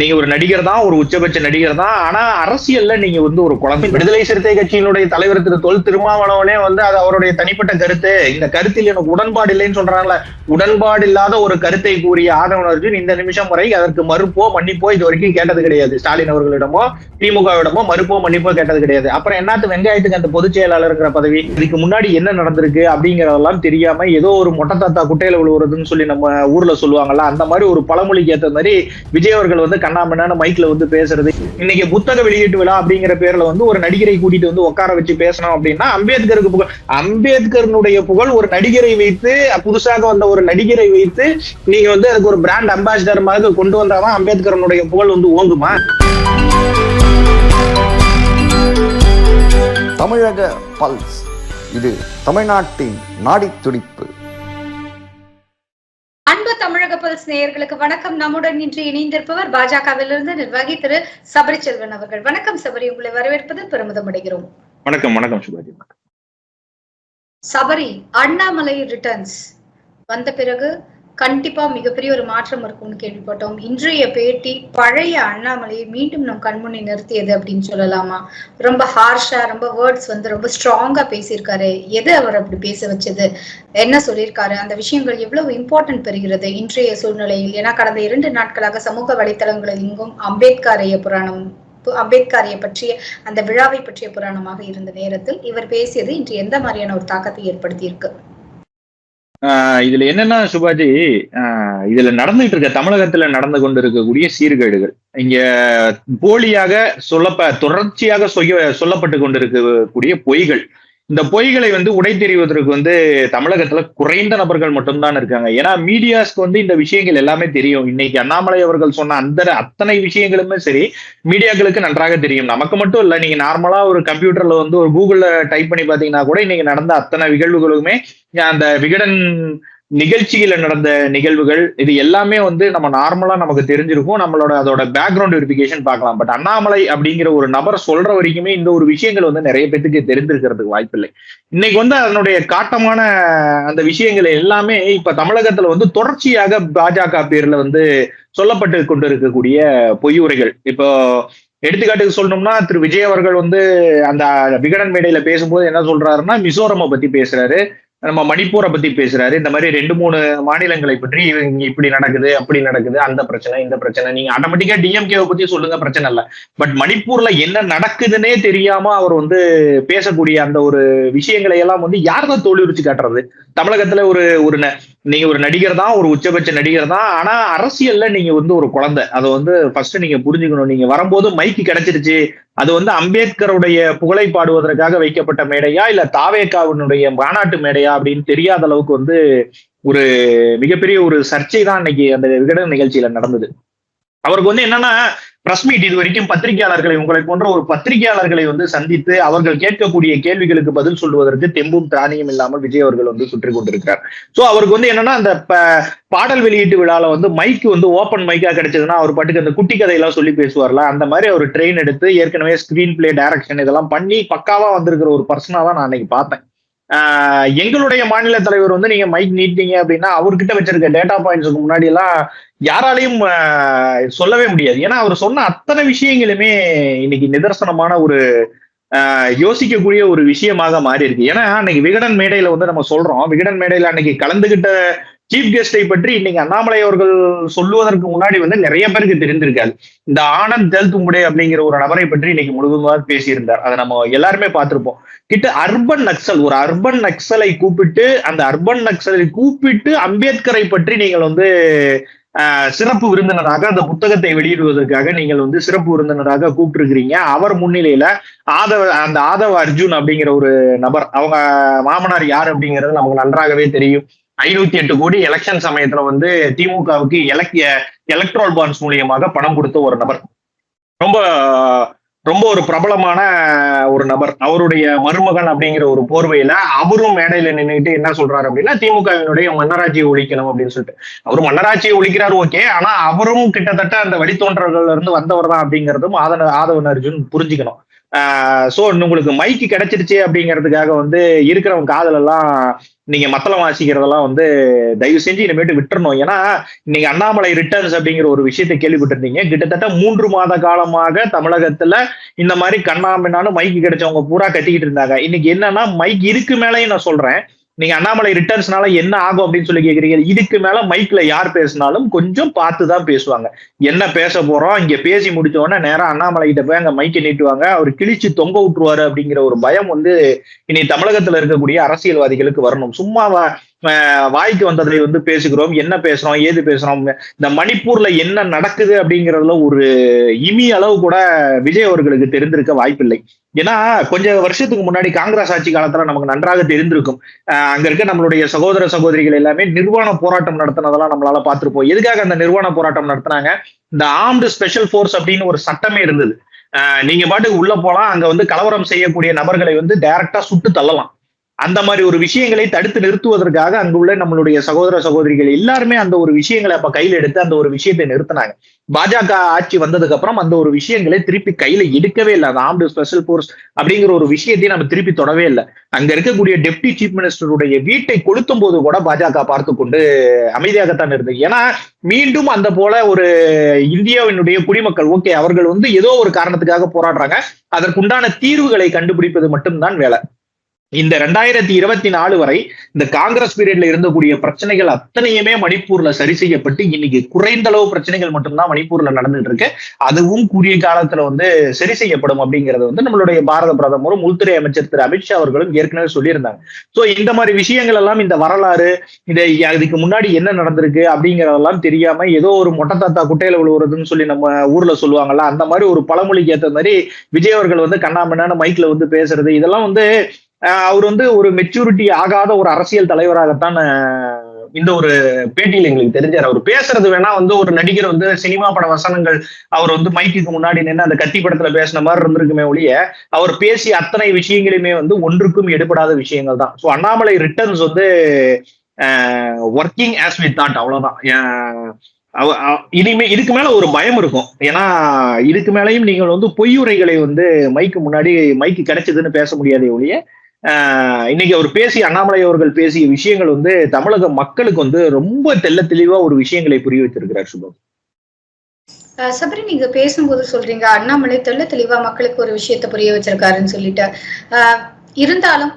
நீங்க ஒரு நடிகர் தான் ஒரு உச்சபட்ச நடிகர் தான் ஆனா அரசியல்ல நீங்க வந்து ஒரு குழந்தை. விடுதலை சிறுத்தை கட்சியினுடைய தலைவர் திரு தொல் திருமாவளவனே வந்து அது அவருடைய தனிப்பட்ட கருத்து. இந்த கருத்தில் எனக்கு உடன்பாடு இல்லைன்னு சொல்றாங்கல்ல. உடன்பாடு இல்லாத ஒரு கருத்தை கூறிய ஆதவன் அர்ஜுன் இந்த நிமிஷம் வரை அதற்கு மறுப்போ மன்னிப்போ இது வரைக்கும் கேட்டது கிடையாது. ஸ்டாலின் அவர்களிடமோ திமுகவிடமோ மறுப்போ மன்னிப்போ கேட்டது கிடையாது. அப்புறம் என்னத்து வெங்காயத்துக்கு அந்த பொதுச் செயலாளருங்கிற பதவி? இதுக்கு முன்னாடி என்ன நடந்திருக்கு அப்படிங்கறதெல்லாம் தெரியாம ஏதோ ஒரு மொட்டை தாத்தா குட்டையில விழுவுறதுன்னு சொல்லி நம்ம ஊர்ல சொல்லுவாங்கல்ல அந்த மாதிரி ஒரு பழமொழிக்கு ஏற்ற மாதிரி விஜய் அவர்கள் வந்து கண்ணாமண்ணான மைக்ல வந்து பேசுறது. இன்னைக்கு புத்தக வெளியீட்டு விழா அப்படிங்கிற பேர்ல வந்து ஒரு நடிகரை கூட்டிட்டு வந்து உட்கார வச்சு பேசணும் அப்படின்னா அம்பேத்கருக்கு புகழ் அம்பேத்கரனுடைய புகழ் ஒரு நடிகரை வைத்து புதுசாக வந்த ஒரு நடிகரை வைத்து நீங்க வந்து அதுக்கு ஒரு பிராண்ட் அம்பாசிடர் மாதிரி கொண்டு வந்தாதான் அம்பேத்கரனுடைய புகழ் வந்து ஓங்குமா? தமிழக பல்ஸ். இது தமிழ்நாட்டின் நாடி துடிப்பு தமிழக பல்ஸ் நேயர்களுக்கு வணக்கம். நம்முடன் இன்று இணைந்திருப்பவர் பாஜகவிலிருந்து நிர்வாகி திரு சபரி செல்வன் அவர்கள். வணக்கம் சபரி. உங்களை வரவேற்பது பெருமிதம் அடைகிறோம் வணக்கம் வணக்கம் சுபாஜி. சபரி அண்ணாமலை ரிட்டர்ன்ஸ் வந்த பிறகு கண்டிப்பா மிகப்பெரிய ஒரு மாற்றம் இருக்கும்னு கேள்விப்பட்டோம். இன்றைய பேட்டி பழைய அண்ணாமலையை மீண்டும் நம் கண்முன்னே நிறுத்தியது அப்படின்னு சொல்லலாமா? ரொம்ப ஹார்ஷா ரொம்ப வேர்ட்ஸ் வந்து ரொம்ப ஸ்ட்ராங்கா பேசியிருக்காரு. எது அவர் அப்படி பேச வச்சது? என்ன சொல்லியிருக்காரு? அந்த விஷயங்கள் எவ்வளவு இம்பார்ட்டன்ட் பெறுகிறது இன்றைய சூழ்நிலையில்? ஏன்னா கடந்த இரண்டு நாட்களாக சமூக வலைத்தளங்களில் இங்கும் அம்பேத்கரைய புராணம் பு- அம்பேத்கரைய பற்றிய அந்த விழாவை பற்றிய புராணமாக இருந்த நேரத்தில் இவர் பேசியது இன்று எந்த மாதிரியான ஒரு தாக்கத்தை ஏற்படுத்தியிருக்கு? இதுல என்னன்னா சுபாஜி ஆஹ் இதுல நடந்துகிட்டு இருக்க தமிழகத்துல நடந்து கொண்டு இருக்கக்கூடிய சீர்கேடுகள். இங்க போலியாக சொல்லப்ப தொடர்ச்சியாக சொல்லப்பட்டு கொண்டிருக்கக்கூடிய பொய்கள். இந்த பொய்களை வந்து உடை தெரிவதற்கு வந்து தமிழகத்துல குறைந்த நபர்கள் மட்டும்தான் இருக்காங்க. ஏன்னா மீடியாஸ்க்கு வந்து இந்த விஷயங்கள் எல்லாமே தெரியும். இன்னைக்கு அண்ணாமலை அவர்கள் சொன்ன அந்த அத்தனை விஷயங்களுமே சரி மீடியாக்களுக்கு நன்றாக தெரியும். நமக்கு மட்டும் இல்ல நீங்க நார்மலா ஒரு கம்ப்யூட்டர்ல வந்து ஒரு கூகுள்ல டைப் பண்ணி பாத்தீங்கன்னா கூட இன்னைக்கு நடந்த அத்தனை நிகழ்வுகளுமே அந்த விகடன் நிகழ்ச்சியில நடந்த நிகழ்வுகள் இது எல்லாமே வந்து நம்ம நார்மலா நமக்கு தெரிஞ்சிருக்கும். நம்மளோட அதோட பேக்ரவுண்ட் வெரிஃபிகேஷன் பார்க்கலாம். பட் அண்ணாமலை அப்படிங்கிற ஒரு நபர் சொல்ற வரைக்குமே இந்த ஒரு விஷயங்கள் வந்து நிறைய பேத்துக்கு தெரிந்திருக்கிறதுக்கு வாய்ப்பில்லை இன்னைக்கு வந்து அதனுடைய காட்டமான அந்த விஷயங்கள் எல்லாமே இப்ப தமிழகத்துல வந்து தொடர்ச்சியாக பாஜக பேர்ல வந்து சொல்லப்பட்டு கொண்டு இருக்கக்கூடிய பொய் பொய்யுரைகள். இப்போ எடுத்துக்காட்டுக்கு சொல்லணும்னா திரு. விஜய் அவர்கள் வந்து அந்த விகடன் மேடையில பேசும்போது என்ன சொல்றாருன்னா மிசோரமை பத்தி பேசுறாரு. நம்ம மணிப்பூரை பத்தி பேசுறாரு. இந்த மாதிரி ரெண்டு மூணு மாநிலங்களை பற்றி இவங்க இப்படி நடக்குது அப்படி நடக்குது அந்த பிரச்சனை இந்த பிரச்சனை. நீங்க ஆட்டோமேட்டிக்கா டிஎம்கேவை பத்தி சொல்லுங்க பிரச்சனை இல்ல. பட் மணிப்பூர்ல என்ன நடக்குதுன்னே தெரியாம அவர் வந்து பேசக்கூடிய அந்த ஒரு விஷயங்களை எல்லாம் வந்து யார் தான் தோல்வி உரிச்சு காட்டுறது? தமிழகத்துல ஒரு ஒரு ந- நீங்க ஒரு நடிகர் தான் ஒரு உச்சபட்ச நடிகர் தான். ஆனா அரசியல்ல நீங்க வந்து ஒரு குழந்தை. அதை வந்து ஃபர்ஸ்ட் நீங்க புரிஞ்சுக்கணும். நீங்க வரும்போது மைக்கு கிடைச்சிருச்சு. அது வந்து அம்பேத்கருடைய புகழை பாடுவதற்காக வைக்கப்பட்ட மேடையா இல்ல தாவேக்காவினுடைய மாநாட்டு மேடையா அப்படின்னு தெரியாத அளவுக்கு வந்து ஒரு மிகப்பெரிய ஒரு சர்ச்சை தான் இன்னைக்கு அந்த விகடன் நிகழ்ச்சியில நடந்தது. அவருக்கு வந்து என்னன்னா பிரஸ் மீட் இது வரைக்கும் பத்திரிகையாளர்களை உங்களை போன்ற ஒரு பத்திரிகையாளர்களை வந்து சந்தித்து அவர்கள் கேட்கக்கூடிய கேள்விகளுக்கு பதில் சொல்வதற்கு தெம்பும் திராணியும் இல்லாமல் விஜய் அவர்கள் வந்து சுற்றி கொண்டிருக்கிறார். சோ அவருக்கு வந்து என்னன்னா அந்த பாடல் வெளியீட்டு விழால வந்து மைக் வந்து ஓப்பன் மைக்கா கிடைச்சதுன்னா அவர் பாட்டுக்கு அந்த குட்டி கதையெல்லாம் சொல்லி பேசுவார்ல அந்த மாதிரி அவர் ட்ரெயின் எடுத்து ஏற்கனவே ஸ்கிரீன் பிளே டைரக்ஷன் இதெல்லாம் பண்ணி பக்காவா வந்திருக்கிற ஒரு பர்சனா தான் நான் அன்னைக்கு பார்த்தேன். எங்களுடைய மாநில தலைவர் வந்து நீங்க மைக் நீட்டீங்க அப்படின்னா அவர்கிட்ட வச்சிருக்க டேட்டா பாயிண்ட்ஸுக்கு முன்னாடி எல்லாம் யாராலையும் சொல்லவே முடியாது. ஏன்னா அவர் சொன்ன அத்தனை விஷயங்களுமே இன்னைக்கு நிதர்சனமான ஒரு யோசிக்கக்கூடிய ஒரு விஷயமாக மாறி இருக்கு ஏன்னா அன்னைக்கு விகடன் மேடையில வந்து நம்ம சொல்றோம். விகடன் மேடையில அன்னைக்கு கலந்துகிட்ட சீஃப் கெஸ்டை பற்றி இன்னைக்கு அண்ணாமலை அவர்கள் சொல்லுவதற்கு முன்னாடி வந்து நிறைய பேருக்கு தெரிந்திருக்காது இந்த ஆனந்த் தெல்தும்புடே அப்படிங்கிற ஒரு நபரை பற்றி இன்னைக்கு முழுவதுமாக பேசியிருந்தார். அதை நம்ம எல்லாருமே பார்த்திருப்போம். கிட்ட அர்பன் நக்சல் ஒரு அர்பன் நக்சலை கூப்பிட்டு அந்த அர்பன் நக்சலை கூப்பிட்டு அம்பேத்கரை பற்றி நீங்கள் வந்து சிறப்பு விருந்தினராக அந்த புத்தகத்தை வெளியிடுவதற்காக நீங்கள் வந்து சிறப்பு விருந்தினராக கூப்பிட்டுருக்கிறீங்க. அவர் முன்னிலையில ஆதவ அந்த ஆதவ அர்ஜுன் அப்படிங்கிற ஒரு நபர் அவங்க மாமனார் யார் அப்படிங்கிறது நமக்கு நன்றாகவே தெரியும். ஐநூத்தி எட்டு கோடி எலெக்ஷன் சமயத்துல வந்து திமுகவுக்கு எலக்ட் எலக்ட்ரால் பாண்ட்ஸ் மூலியமாக பணம் கொடுத்த ஒரு நபர். ரொம்ப ரொம்ப ஒரு பிரபலமான ஒரு நபர். அவருடைய மருமகன் அப்படிங்கிற ஒரு போர்வையில அவரும் மேடையில நின்றுட்டு என்ன சொல்றாரு அப்படின்னா திமுகவினுடைய மன்னராட்சியை ஒழிக்கணும் அப்படின்னு சொல்லிட்டு. அவர் மன்னராட்சியை ஒழிக்கிறார் ஓகே. ஆனா அவரும் கிட்டத்தட்ட அந்த வழித்தோன்றல்கள்ல இருந்து வந்தவர் தான் அப்படிங்கிறதும் ஆதன ஆதவன் அர்ஜுன் புரிஞ்சுக்கணும். சோ உங்களுக்கு மைக்கு கிடைச்சிருச்சு அப்படிங்கிறதுக்காக வந்து இருக்கிறவங்க காதலெல்லாம் நீங்க மத்தளம் வாசிக்கிறதெல்லாம் வந்து தயவு செஞ்சு இனிமேட்டு விட்டுறணும். ஏன்னா நீங்க அண்ணாமலை ரிட்டர்ன்ஸ் அப்படிங்கிற ஒரு விஷயத்தை கேள்விப்பட்டிருந்தீங்க. கிட்டத்தட்ட மூன்று மாத காலமாக தமிழகத்துல இந்த மாதிரி கண்ணாமின்னாலும் மைக்கு கிடைச்சவங்க பூரா கத்திக்கிட்டு இருந்தாங்க. இன்னைக்கு என்னன்னா மைக் இருக்கு மேலேயும் நான் சொல்றேன். நீங்க அண்ணாமலை ரிட்டர்ன்ஸ்னால என்ன ஆகும் அப்படின்னு சொல்லி கேக்குறீங்க? இதுக்கு மேல மைக்ல யார் பேசினாலும் கொஞ்சம் பார்த்து தான் பேசுவாங்க. என்ன பேச போறோம்? இங்க பேசி முடிச்ச உடனே நேரா அண்ணாமலை கிட்ட போய் அங்க மைக்கை நீட்டுவாங்க. அவர் கிழிச்சு தொங்க விட்டுருவாரு அப்படிங்கிற ஒரு பயம் வந்து இனி தமிழகத்துல இருக்கக்கூடிய அரசியல்வாதிகளுக்கு வரணும். சும்மாவா வாய்க்கு வந்ததை வந்து பேசுகிறோம். என்ன பேசுறோம்? ஏது பேசுறோம்? இந்த மணிப்பூர்ல என்ன நடக்குது அப்படிங்கறதுல ஒரு இமி அளவு கூட விஜய் அவர்களுக்கு தெரிந்திருக்க வாய்ப்பில்லை. ஏன்னா கொஞ்ச வருஷத்துக்கு முன்னாடி காங்கிரஸ் ஆட்சி காலத்துல நமக்கு நன்றாக தெரிந்திருக்கும். அங்க இருக்க நம்மளுடைய சகோதர சகோதரிகள் எல்லாமே நிர்வாண போராட்டம் நடத்தினதெல்லாம் நம்மளால பார்த்திருப்போம். எதுக்காக அந்த நிர்வாண போராட்டம் நடத்தினாங்க? இந்த ஆர்ம்டு ஸ்பெஷல் ஃபோர்ஸ் அப்படின்னு ஒரு சட்டமே இருந்தது. நீங்க பாட்டுக்கு உள்ள போலாம். அங்க வந்து கலவரம் செய்யக்கூடிய நபர்களை வந்து டைரக்டா சுட்டு தள்ளலாம். அந்த மாதிரி ஒரு விஷயங்களை தடுத்து நிறுத்துவதற்காக அங்குள்ள நம்மளுடைய சகோதர சகோதரிகள் எல்லாருமே அந்த ஒரு விஷயங்களை அப்ப கையில எடுத்து அந்த ஒரு விஷயத்தை நிறுத்தினாங்க. பாஜக ஆட்சி வந்ததுக்கு அப்புறம் அந்த ஒரு விஷயங்களை திருப்பி கையில எடுக்கவே இல்லை. அந்த ஆம்டு ஸ்பெஷல் போர்ஸ் அப்படிங்கிற ஒரு விஷயத்தையும் நம்ம திருப்பி தொடவே இல்லை. அங்க இருக்கக்கூடிய டெப்டி சீஃப் மினிஸ்டருடைய வீட்டை கொளுத்தும் போது கூட பாஜக பார்த்து கொண்டு அமைதியாகத்தான் இருந்தது. ஏன்னா மீண்டும் அந்த போல ஒரு இந்தியாவினுடைய குடிமக்கள் ஓகே அவர்கள் வந்து ஏதோ ஒரு காரணத்துக்காக போராடுறாங்க. அதற்குண்டான தீர்வுகளை கண்டுபிடிப்பது மட்டும்தான் வேலை. இந்த ரெண்டாயிரத்தி இருபத்தி நாலு வரை இந்த காங்கிரஸ் பீரியட்ல இருந்தக்கூடிய பிரச்சனைகள் அத்தனையுமே மணிப்பூர்ல சரி செய்யப்பட்டு இன்னைக்கு குறைந்த அளவு பிரச்சனைகள் மட்டும்தான் மணிப்பூர்ல நடந்துட்டு இருக்கு அதுவும் கூடிய காலத்துல வந்து சரி செய்யப்படும் அப்படிங்கறது வந்து நம்மளுடைய பாரத பிரதமரும் உள்துறை அமைச்சர் திரு அமித்ஷா அவர்களும் ஏற்கனவே சொல்லியிருந்தாங்க. சோ இந்த மாதிரி விஷயங்கள் எல்லாம் இந்த வரலாறு இந்த அதுக்கு முன்னாடி என்ன நடந்திருக்கு அப்படிங்கறதெல்லாம் தெரியாம ஏதோ ஒரு மொட்டை தாத்தா குட்டையில விழுவுறதுன்னு சொல்லி நம்ம ஊர்ல சொல்லுவாங்கல்ல அந்த மாதிரி ஒரு பழமொழிக்கு ஏத்த மாதிரி விஜய் அவர்கள் வந்து கண்ணாமண்ணான மைக்ல வந்து பேசுறது இதெல்லாம் வந்து அவர் வந்து ஒரு மெச்சூரிட்டி ஆகாத ஒரு அரசியல் தலைவராகத்தான் இந்த ஒரு பேட்டியில் எங்களுக்கு தெரிஞ்சார். அவர் பேசுறது வேணா வந்து ஒரு நடிகர் வந்து சினிமா பட வசனங்கள் அவர் வந்து மைக்குக்கு முன்னாடி நின்று அந்த கத்தி படத்துல பேசின மாதிரி இருந்திருக்குமே ஒழிய அவர் பேசிய அத்தனை விஷயங்களுமே வந்து ஒன்றுக்கும் எடுபடாத விஷயங்கள் தான். ஸோ அண்ணாமலை ரிட்டர்ன்ஸ் வந்து ஒர்க்கிங் ஆஸ் வித் தாட் அவ்வளவுதான். அவ- இனிமே இதுக்கு மேல ஒரு பயம் இருக்கும். ஏன்னா இதுக்கு மேலையும் நீங்கள் வந்து பொய்யுரைகளை வந்து மைக்கு முன்னாடி மைக்கு கிடைச்சதுன்னு பேச முடியாதே ஒழிய இன்னைக்கு அவர் பேசிய அண்ணாமலை அவர்கள் பேசிய விஷயங்கள் வந்து தமிழக மக்களுக்கு வந்து ரொம்ப தெள்ள தெளிவா ஒரு விஷயங்களை புரிய வைத்திருக்கிறார் சுபம் அஹ் சபரி நீங்க பேசும்போது சொல்றீங்க அண்ணாமலை தெள்ள தெளிவா மக்களுக்கு ஒரு விஷயத்த புரிய வச்சிருக்காருன்னு சொல்லிட்டு. இருந்தாலும்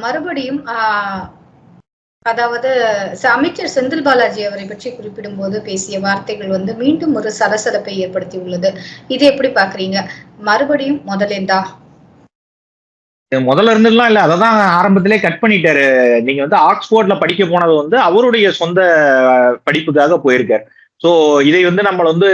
மறுபடியும் அதாவது ச- அமைச்சர் செந்தில் பாலாஜி அவரை பற்றி குறிப்பிடும்போது பேசிய வார்த்தைகள் வந்து மீண்டும் ஒரு சலசலப்பை ஏற்படுத்தி உள்ளது இது எப்படி பாக்குறீங்க மறுபடியும் முதலேந்தா முதல்ல இருந்துலாம் இல்ல அததான் ஆரம்பத்திலே கட் பண்ணிட்டாரு. நீங்க வந்து ஆக்ஸ்போர்ட்ல படிக்க போனது வந்து அவருடைய சொந்த படிப்புக்காக போயிருக்காரு. ஸோ இதை வந்து நம்ம வந்து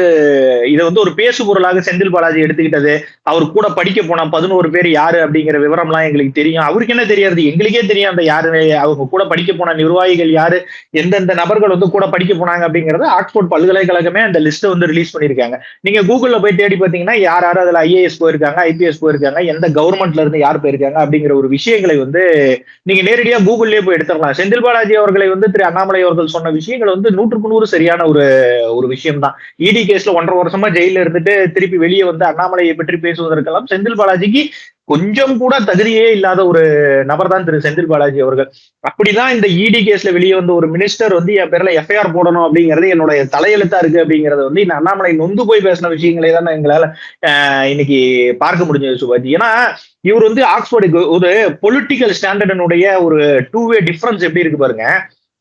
இதை வந்து ஒரு பேசு பொருளாக செந்தில் பாலாஜி எடுத்துக்கிட்டது. அவர் கூட படிக்க போனால் பதினோரு பேர் யாரு அப்படிங்கிற விவரம்லாம் எங்களுக்கு தெரியும். அவருக்கு என்ன தெரியாது? எங்களுக்கே தெரியும் அந்த யாரு அவங்க கூட படிக்க போன நிர்வாகிகள் யாரு எந்தெந்த நபர்கள் வந்து கூட படிக்க போனாங்க அப்படிங்கறது ஆக்ஸ்போர்ட் பல்கலைக்கழகமே அந்த லிஸ்ட்டை வந்து ரிலீஸ் பண்ணியிருக்காங்க. நீங்க கூகுளில் போய் தேடி பார்த்தீங்கன்னா யார் யார் அதில் ஐஏஎஸ் போயிருக்காங்க ஐபிஎஸ் போயிருக்காங்க எந்த கவர்மெண்ட்ல இருந்து யார் போயிருக்காங்க அப்படிங்கிற ஒரு விஷயங்களை வந்து நீங்க நேரடியாக கூகுள்லேயே போய் எடுத்துடலாம். செந்தில் பாலாஜி அவர்களை வந்து திரு அண்ணாமலை அவர்கள் சொன்ன விஷயங்கள் வந்து நூற்றுக்கு நூறு சரியான ஒரு ஒரு விஷயம் தான் இடி கேஸ்ல ஒன்றரை வருஷமா ஜெயில இருந்துட்டு திருப்பி வெளியே வந்து அண்ணாமலையை பற்றி பேசுவதற்கெல்லாம் செந்தில் பாலாஜிக்கு கொஞ்சம் கூட தகுதியே இல்லாத ஒரு நபர் தான் திரு செந்தில் பாலாஜி அவர்கள். அப்படிதான் இந்த இடி கேஸ்ல வெளியே வந்த ஒரு மினிஸ்டர் வந்து என் பேர்ல எஃப்ஐஆர் போடணும் அப்படிங்கிறது என்னுடைய தலையெழுத்தா இருக்கு அப்படிங்கறது வந்து இந்த அண்ணாமலை நொந்து போய் பேசின விஷயங்களே தான் எங்களால இன்னைக்கு பார்க்க முடிஞ்சது சுபாஜி. ஏன்னா இவர் வந்து ஆக்ஸ்போர்டுக்கு ஒரு பொலிட்டிக்கல் ஸ்டாண்டர்டனுடைய ஒரு டூ வே டிஃபரன்ஸ் எப்படி இருக்கு பாருங்க.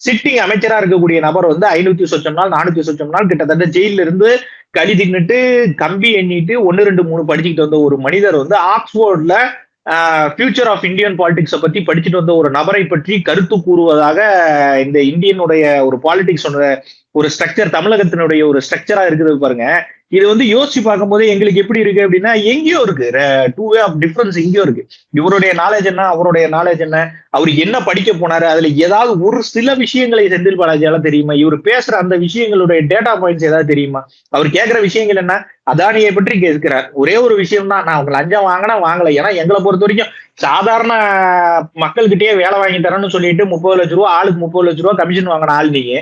சிட்டிங் அமைச்சரா இருக்கக்கூடிய நபர் வந்து ஐநூத்தி சொச்சம் நாள் நானூத்தி சொச்சம் நாள் கிட்டத்தட்ட ஜெயில இருந்து களி தின்னுட்டு கம்பி எண்ணிட்டு ஒன்னு ரெண்டு மூணு படிச்சுக்கிட்டு வந்த ஒரு மனிதர் வந்து ஆக்ஸ்போர்ட்ல ஃபியூச்சர் ஆஃப் இந்தியன் பாலிடிக்ஸை பத்தி படிச்சுட்டு வந்த ஒரு நபரை பற்றி கருத்து கூறுவதாக இந்த இந்தியனுடைய ஒரு பாலிடிக்ஸ் ஒரு ஸ்ட்ரக்சர் தமிழகத்தினுடைய ஒரு ஸ்ட்ரக்சரா இருக்குது பாருங்க. இது வந்து யோசிச்சு பார்க்கும்போது எங்களுக்கு எப்படி இருக்கு அப்படின்னா எங்கேயோ இருக்கு. டூ வே ஆஃப் டிஃபரன்ஸ் எங்கேயோ இருக்கு. இவருடைய நாலேஜ் என்ன அவருடைய நாலேஜ் என்ன அவர் என்ன படிக்க போனாரு அதுல ஏதாவது ஒரு சில விஷயங்களை செந்தில் பாலாஜியால தெரியுமா? இவர் பேசுற அந்த விஷயங்களுடைய டேட்டா பாயிண்ட்ஸ் ஏதாவது தெரியுமா? அவர் கேட்கிற விஷயங்கள் என்ன? அதானியை பற்றி கேட்கிறார். ஒரே ஒரு விஷயம் தான் நான் அவங்க லஞ்சம் வாங்கினா வாங்கல. ஏன்னா எங்களை பொறுத்த வரைக்கும் சாதாரண மக்கள்கிட்டயே வேலை வாங்கி தரேன்னு சொல்லிட்டு முப்பது லட்ச ரூபா ஆளுக்கு முப்பது லட்ச ரூபா கமிஷன் வாங்கின ஆள் நீங்க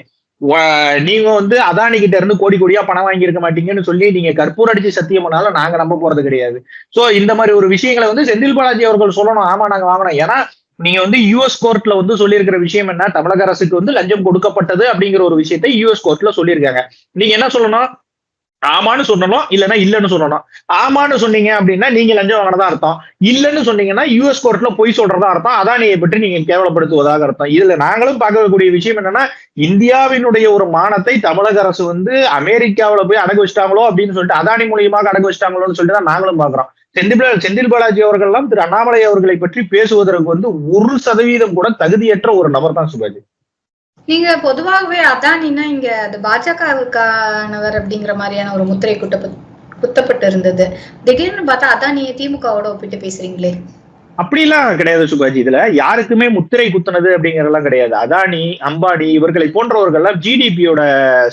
நீங்க வந்து அதானி கிட்ட இருந்து கோடி கோடியா பணம் வாங்கியிருக்க மாட்டீங்கன்னு சொல்லி நீங்க கற்பூர் அடிச்சு சத்தியம் பண்ணாலும் நாங்க நம்ப போறது கிடையாது. சோ இந்த மாதிரி ஒரு விஷயங்களை வந்து செந்தில் பாலாஜி அவர்கள் சொல்லணும். ஆமா நாங்க வாங்கினோம். ஏன்னா நீங்க வந்து யூஎஸ் கோர்ட்ல வந்து சொல்லியிருக்கிற விஷயம் என்ன? தமிழக அரசுக்கு வந்து லஞ்சம் கொடுக்கப்பட்டது அப்படிங்கிற ஒரு விஷயத்த யூஎஸ் கோர்ட்ல சொல்லியிருக்காங்க. நீங்க என்ன சொல்லணும்? ஆமான்னு சொல்லணும் இல்லைன்னா இல்லைன்னு சொல்லணும் ஆமான்னு சொன்னீங்க அப்படின்னா நீங்க லஞ்சம் வாங்கினதா அர்த்தம். இல்லைன்னு சொன்னீங்கன்னா யூஎஸ் கோர்ட்ல பொய் சொல்றதா அர்த்தம். அதானியை பற்றி நீங்க கேவலப்படுத்துவதாக அர்த்தம். இதுல நாங்களும் பார்க்கக்கூடிய விஷயம் என்னன்னா இந்தியாவினுடைய ஒரு மானத்தை தமிழக அரசு வந்து அமெரிக்காவுல போய் அடகு வச்சிட்டாங்களோ அப்படின்னு சொல்லிட்டு அதானி மூலியமாக அடகு வச்சிட்டாங்களோன்னு சொல்லிட்டு தான் நாங்களும் பாக்குறோம் செந்தில் செந்தில் பாலாஜி அவர்கள்லாம் திரு அண்ணாமலை அவர்களை பற்றி பேசுவதற்கு வந்து ஒரு சதவீதம் கூட தகுதியற்ற ஒரு நபர் தான் சுபாஜி நீங்க பொதுவாகவே அதானின்னா இங்க அது பாஜகவுக்கானவர் அப்படிங்கிற மாதிரியான ஒரு முத்திரை குட்ட குத்தப்பட்டு இருந்தது. திடீர்னு பார்த்தா அதானியை திமுகவோட ஒப்பிட்டு பேசுறீங்களே. அப்படிலாம் கிடையாது சுபாஜி. இதுல யாருக்குமே முத்திரை குத்துனது அப்படிங்கறதெல்லாம் கிடையாது. அதானி அம்பானி இவர்களை போன்றவர்கள்லாம் ஜிடிபியோட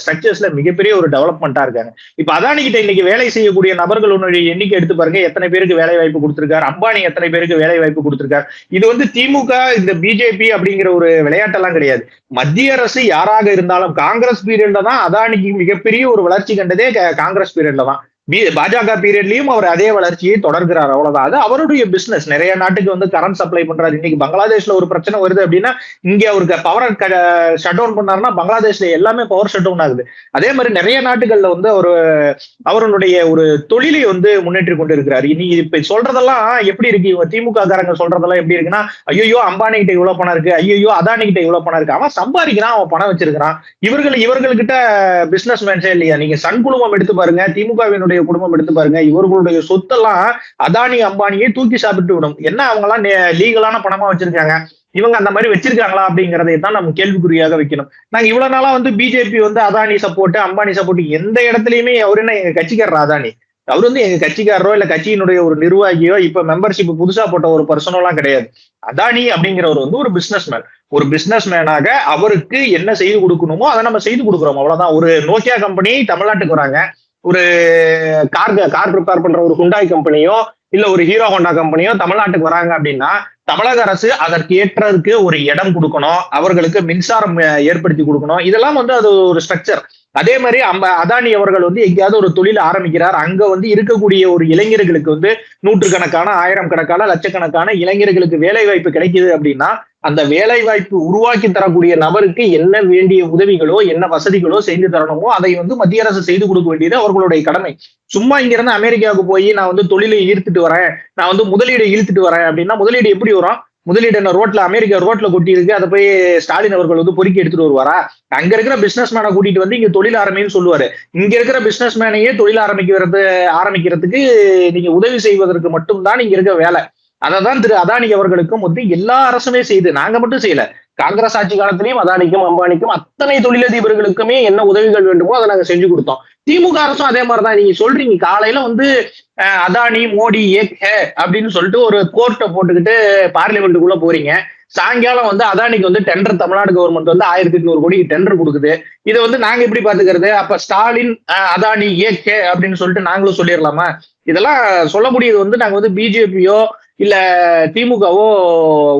ஸ்ட்ரக்சர்ஸ்ல மிகப்பெரிய ஒரு டெவலப்மெண்டா இருக்காங்க. இப்ப அதானி கிட்ட இன்னைக்கு வேலை செய்யக்கூடிய நபர்கள் உன்னுடைய எண்ணிக்கை எடுத்து பாருங்க. எத்தனை பேருக்கு வேலை வாய்ப்பு கொடுத்திருக்காரு? அம்பானி எத்தனை பேருக்கு வேலை வாய்ப்பு கொடுத்திருக்காரு? இது வந்து திமுக இந்த பிஜேபி அப்படிங்கிற ஒரு விளையாட்டெல்லாம் கிடையாது. மத்திய அரசு யாராக இருந்தாலும் காங்கிரஸ் பீரியட்ல தான் அதானிக்கு மிகப்பெரிய ஒரு வளர்ச்சி கண்டதே காங்கிரஸ் பீரியட்ல தான். பாஜக பீரியட்லயும் அவர் அதே வளர்ச்சியை தொடர்கிறார் அவ்வளவுதான். அது அவருடைய பிசினஸ் நிறைய நாட்டுக்கு வந்து கரண்ட் சப்ளை பண்றாரு. இன்னைக்கு பங்களாதேஷ்ல ஒரு பிரச்சனை வருது அப்படின்னா இங்க அவருக்கு பவர் ஷட் டவுன் பண்ணாருன்னா பங்களாதேஷ்ல எல்லாமே பவர் ஷட் டவுன் ஆகுது. அதே மாதிரி நிறைய நாட்டுகள்ல வந்து அவரு அவருடைய ஒரு தொழிலை வந்து முன்னேற்றி கொண்டு இருக்கிறார் இனி இப்ப சொல்றதெல்லாம் எப்படி இருக்கு? இவங்க திமுக காரங்க சொல்றதெல்லாம் எப்படி இருக்குன்னா ஐயோ அம்பானி கிட்ட இவ்வளவு பணம் இருக்கு. ஐயோ அதானி கிட்ட இவ்வளவு பணம் இருக்கு. அவன் சம்பாதிக்கிறான் அவன் பணம் வச்சிருக்கிறான். இவர்கள் இவர்கள்கிட்ட பிசினஸ் மேன்ஸே இல்லையா? நீங்க சன் குழுமம் எடுத்து பாருங்க. திமுகவினுடைய குடும்பம் எடுத்து பாருங்க இவர்களுடைய சொத்தெல்லாம் அதானி அம்பானியை தூக்கி சாப்பிட்டு விடும். என்ன அவங்க எல்லாம் லீகலான பணமா வச்சிருக்காங்க? இவங்க அந்த மாதிரி வச்சிருக்காங்களா அப்படிங்கறதை தான் நம்ம கேள்விக்குறியாக வைக்கணும். நாங்க இவ்வளவு நாளா வந்து பிஜேபி வந்து அதானி சப்போர்ட் அம்பானி சப்போர்ட் எந்த இடத்துலயுமே அவர் என்ன எங்க கட்சிக்காரர் அதானி? அவர் வந்து எங்க கட்சிக்காரரோ இல்ல கட்சியினுடைய ஒரு நிர்வாகியோ இப்ப மெம்பர்ஷிப் புதுசா போட்ட ஒரு பர்சனோலாம் கிடையாது. அதானி அப்படிங்கிறவர் வந்து ஒரு பிசினஸ் மேன் ஒரு பிசினஸ் மேனாக அவருக்கு என்ன செய்து கொடுக்கணுமோ அதை நம்ம செய்து கொடுக்குறோம். அவ்வளவுதான். ஒரு நோக்கியா கம்பெனி தமிழ்நாட்டுக்கு வராங்க. ஒரு கார் கார் ப்ரிப்பேர் பண்ற ஒரு ஹுண்டாய் கம்பெனியோ இல்ல ஒரு ஹீரோ ஹோண்டா கம்பெனியோ தமிழ்நாட்டுக்கு வராங்க அப்படின்னா தமிழக அரசு அதற்கு ஏற்றதுக்கு ஒரு இடம் கொடுக்கணும் அவர்களுக்கு மின்சாரம் ஏற்படுத்தி கொடுக்கணும். இதெல்லாம் வந்து அது ஒரு ஸ்ட்ரக்சர் அதே மாதிரி அம்ப அதானி அவர்கள் வந்து எங்கேயாவது ஒரு தொழில் ஆரம்பிக்கிறார். அங்க வந்து இருக்கக்கூடிய ஒரு இளைஞர்களுக்கு வந்து நூற்றுக்கணக்கான ஆயிரம் கணக்கான லட்சக்கணக்கான இளைஞர்களுக்கு வேலை வாய்ப்பு கிடைக்குது அப்படின்னா அந்த வேலை வாய்ப்பு உருவாக்கி தரக்கூடிய நபருக்கு என்ன வேண்டிய உதவிகளோ என்ன வசதிகளோ செய்து தரணுமோ அதை வந்து மத்திய அரசு செய்து கொடுக்க வேண்டியது அவர்களுடைய கடமை. சும்மா இங்க இருந்து அமெரிக்காவுக்கு போய் நான் வந்து தொழிலை ஈர்த்துட்டு வரேன் நான் வந்து முதலீடு இழுத்துட்டு வரேன் அப்படின்னா முதலீடு எப்படி வரும்? முதலீடு என்ன ரோட்ல அமெரிக்கா ரோட்ல கொட்டி இருக்கு அதை போய் ஸ்டாலின் அவர்கள் வந்து பொறுக்கி எடுத்துட்டு வருவாரா? அங்க இருக்கிற பிசினஸ் மேனை கூட்டிட்டு வந்து இங்க தொழில் ஆரம்பின்னு சொல்லுவாரு. இங்க இருக்கிற பிசினஸ் மேனையே தொழில் ஆரம்பிக்கிறது ஆரம்பிக்கிறதுக்கு நீங்க உதவி செய்வதற்கு மட்டும்தான் இங்க இருக்க வேலை. அதை தான் திரு அதானி அவர்களுக்கும் வந்து எல்லா அரசுமே செய்து நாங்க மட்டும் செய்யல. காங்கிரஸ் ஆட்சி காலத்திலையும் அதானிக்கும் அம்பானிக்கும் அத்தனை தொழிலதிபர்களுக்குமே என்ன உதவிகள் வேண்டுமோ அதை நாங்க செஞ்சு கொடுத்தோம். திமுக அரசும் அதே மாதிரிதான். நீங்க சொல்றீங்க காலையில வந்து அதானி மோடி ஏக் ஹே அப்படின்னு சொல்லிட்டு ஒரு கோர்ட்டை போட்டுக்கிட்டு பார்லிமெண்ட்டுக்குள்ள போறீங்க. சாயங்காலம் வந்து அதானிக்கு வந்து டெண்டர் தமிழ்நாடு கவர்மெண்ட் வந்து ஆயிரத்தி எட்நூறு கோடி டெண்டர் கொடுக்குது. இதை வந்து நாங்க எப்படி பாத்துக்கிறது? அப்ப ஸ்டாலின் அதானி ஏக் ஹே அப்படின்னு சொல்லிட்டு நாங்களும் சொல்லிடலாமா இதெல்லாம் சொல்ல முடியுது வந்து நாங்க வந்து பிஜேபியோ இல்ல திமுகவோ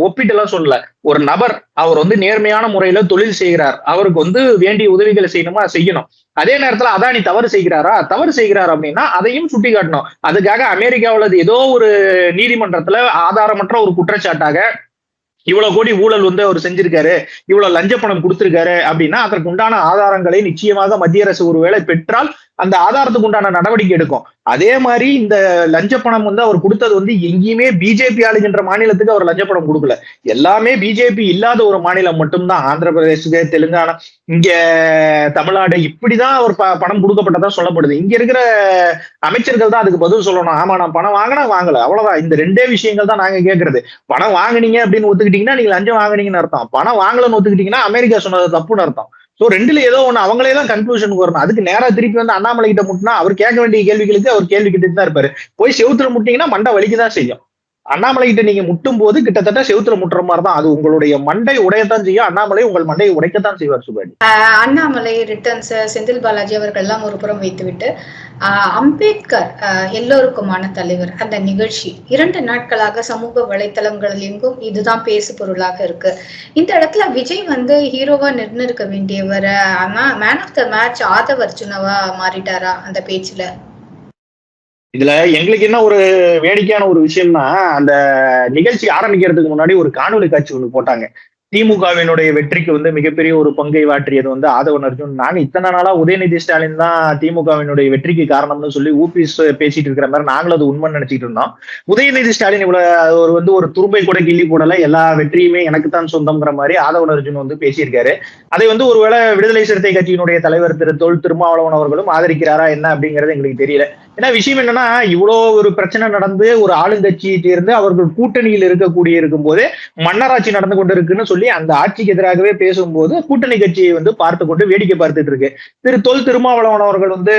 ஒப்பிட்டுலாம் சொல்லல. ஒரு நபர் அவர் வந்து நேர்மையான முறையில தொழில் செய்கிறார். அவருக்கு வந்து வேண்டிய உதவிகளை செய்யணுமா? செய்யணும். அதே நேரத்துல அதானி தவறு செய்கிறாரா? தவறு செய்கிறார் அப்படின்னா அதையும் சுட்டி காட்டணும் அதுக்காக அமெரிக்காவில் அது ஏதோ ஒரு நீதிமன்றத்துல ஆதாரமற்ற ஒரு குற்றச்சாட்டாக இவ்வளவு கோடி ஊழல் வந்து அவர் செஞ்சிருக்காரு இவ்வளவு லஞ்ச பணம் கொடுத்திருக்காரு அப்படின்னா அதற்கு உண்டான ஆதாரங்களை நிச்சயமாக மத்திய அரசு ஒருவேளை பெற்றால் அந்த ஆதாரத்துக்கு உண்டான நடவடிக்கை எடுக்கும். அதே மாதிரி இந்த லஞ்ச பணம் வந்து அவர் கொடுத்தது வந்து எங்கேயுமே பிஜேபி ஆளுகின்ற மாநிலத்துக்கு அவர் லஞ்ச பணம் கொடுக்கல. எல்லாமே பிஜேபி இல்லாத ஒரு மாநிலம் மட்டும்தான். ஆந்திர பிரதேசுக்கு தெலுங்கானா இங்க தமிழ்நாடு இப்படிதான் அவர் ப- பணம் கொடுக்கப்பட்டதா சொல்லப்படுது. இங்க இருக்கிற அமைச்சர்கள் தான் அதுக்கு பதில் சொல்லணும். ஆமா நான் பணம் வாங்கினா வாங்கல. அவ்வளவுதான். இந்த ரெண்டே விஷயங்கள் தான் நாங்க கேட்கறது பணம் வாங்குனீங்க அப்படின்னு ஒத்துக்கிட்டீங்கன்னா நீங்க லஞ்சம் வாங்குனீங்கன்னு அர்த்தம். பணம் வாங்கலன்னு ஒத்துக்கிட்டீங்கன்னா அமெரிக்கா சொன்னது தப்புன்னு அர்த்தம். ஸோ ரெண்டுல ஏதோ ஒண்ணு அவங்களே தான் கன்க்ளூஷனுக்கு வரணும். அதுக்கு நேரா திருப்பி வந்து அண்ணாமலை கிட்ட முட்டினா அவர் கேட்க வேண்டிய கேள்விகளுக்கு அவர் கேள்வி கிட்டே தான் இருப்பாரு. போய் செவுத்துல முட்டிங்கன்னா மண்டை வலிக்கு தான் செய்யும். அண்ணாமலை கிட்ட நீங்க முட்டும் போது கிட்டத்தட்ட செவுத்துல முட்டுற மாதிரி தான் அது உங்களுடைய மண்டை உடையத்தான் செய்யும் அண்ணாமலை உங்கள் மண்டையை உடைக்கத்தான் செய்வார் சுபாடி அண்ணாமலை ரிட்டர்ன்ஸ் செந்தில் பாலாஜி அவர்கள் எல்லாம் ஒரு புறம் வைத்துவிட்டு ஆஹ் அம்பேத்கர் எல்லோருக்குமான தலைவர். அந்த நிகழ்ச்சி இரண்டு நாட்களாக சமூக வலைத்தளங்கள் எங்கும் இதுதான் பேசு பொருளாக இருக்கு. இந்த இடத்துல விஜய் வந்து ஹீரோவா நிர்ணயிக்க வேண்டியவர் ஆனா man of the match Aadhav அர்ஜுனவா மாறிட்டாரா அந்த பேச்சுல? இதுல எங்களுக்கு என்ன ஒரு வேடிக்கையான ஒரு விஷயம்னா அந்த நிகழ்ச்சி ஆரம்பிக்கிறதுக்கு முன்னாடி ஒரு காணொலி காட்சி ஒன்று போட்டாங்க. திமுகவினுடைய வெற்றிக்கு வந்து மிகப்பெரிய ஒரு பங்கை வாற்றியது வந்து ஆதவன் அர்ஜுன். நாங்க இத்தனை நாளா உதயநிதி ஸ்டாலின் தான் திமுகவினுடைய வெற்றிக்கு காரணம்னு சொல்லி ஊபி பேசிட்டு இருக்கிற மாதிரி நாங்களும் அது உண்மை நினைச்சிட்டு இருந்தோம். உதயநிதி ஸ்டாலின் இவ்வளவு ஒரு வந்து ஒரு துரும்பை கூட கிள்ளி போடல. எல்லா வெற்றியுமே எனக்கு தான் சொந்தம்ங்கிற மாதிரி ஆதவன் அர்ஜுன் வந்து பேசியிருக்காரு. அதை வந்து ஒருவேளை விடுதலை சிறுத்தை கட்சியினுடைய தலைவர் திரு தொல் திருமாவளவன் அவர்களும் ஆதரிக்கிறாரா என்ன அப்படிங்கிறது எங்களுக்கு தெரியல. ஏன்னா விஷயம் என்னன்னா இவ்வளோ ஒரு பிரச்சனை நடந்து ஒரு ஆளுங்கட்சியை சேர்ந்து அவர்கள் கூட்டணியில் இருக்கக்கூடிய இருக்கும்போது மன்னராட்சி நடந்து கொண்டு இருக்குன்னு சொல்லி அந்த ஆட்சிக்கு எதிராகவே பேசும்போது கூட்டணி கட்சியை வந்து பார்த்து கொண்டு வேடிக்கை பார்த்துட்டு இருக்கு. திரு தொல் திருமாவளவன் அவர்கள் வந்து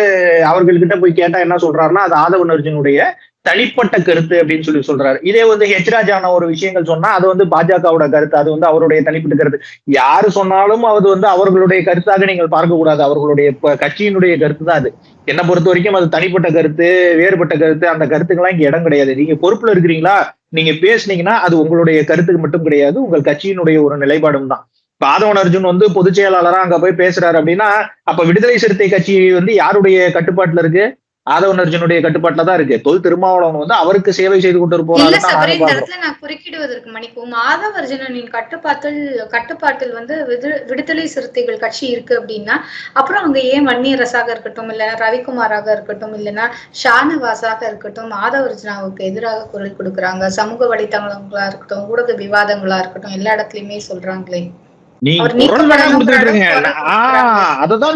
அவர்கள்கிட்ட போய் கேட்டா என்ன சொல்றாருன்னா அது ஆதவன் அர்ஜுனுடைய தனிப்பட்ட கருத்து அப்படின்னு சொல்லி சொல்றாரு. இதே வந்து ஹெச் ராஜான ஒரு விஷயங்கள் சொன்னா அது வந்து பாஜகவோட கருத்து அது வந்து அவருடைய தனிப்பட்ட கருத்து. யாரு சொன்னாலும் அது வந்து அவர்களுடைய கருத்தாக நீங்கள் பார்க்க கூடாது அவர்களுடைய கட்சியினுடைய கருத்து தான் அது. என்னை பொறுத்த வரைக்கும் அது தனிப்பட்ட கருத்து வேறுபட்ட கருத்து அந்த கருத்துக்கெல்லாம் இங்க இடம் கிடையாது. நீங்க பொறுப்புல இருக்கிறீங்களா? நீங்க பேசுனீங்கன்னா அது உங்களுடைய கருத்துக்கு மட்டும் கிடையாது. உங்கள் கட்சியினுடைய ஒரு நிலைப்பாடும் தான். பாதவன் அர்ஜுன் வந்து பொதுச் செயலாளராக அங்க போய் பேசுறாரு அப்படின்னா அப்ப விடுதலை சிறுத்தை கட்சி வந்து யாருடைய கட்டுப்பாட்டுல இருக்கு? ஆதவன் அர்ஜுனுடைய கட்டுப்பாட்டுல தான் இருக்கு. தொல் திருமாவளவன் வந்து அவருக்கு சேவை செய்து கொண்டு சபரி இந்த இடத்துல நான் குறுக்கிடுவதற்கு மன்னிக்கவும் ஆதவ அர்ஜுனனின் கட்டுப்பாட்டில் கட்டுப்பாட்டில் வந்து விடு- விடுதலை சிறுத்தைகள் கட்சி இருக்கு அப்படின்னா அப்புறம் அங்க ஏன் வன்னியரசாக இருக்கட்டும் இல்லைன்னா ரவிக்குமாராக இருக்கட்டும் இல்லைன்னா ஷானவாஸாக இருக்கட்டும் ஆதவ அர்ஜுனாவுக்கு எதிராக குரல் கொடுக்குறாங்க. சமூக வலைத்தளங்களா இருக்கட்டும் ஊடக விவாதங்களா இருக்கட்டும் எல்லா இடத்துலயுமே சொல்றாங்களே.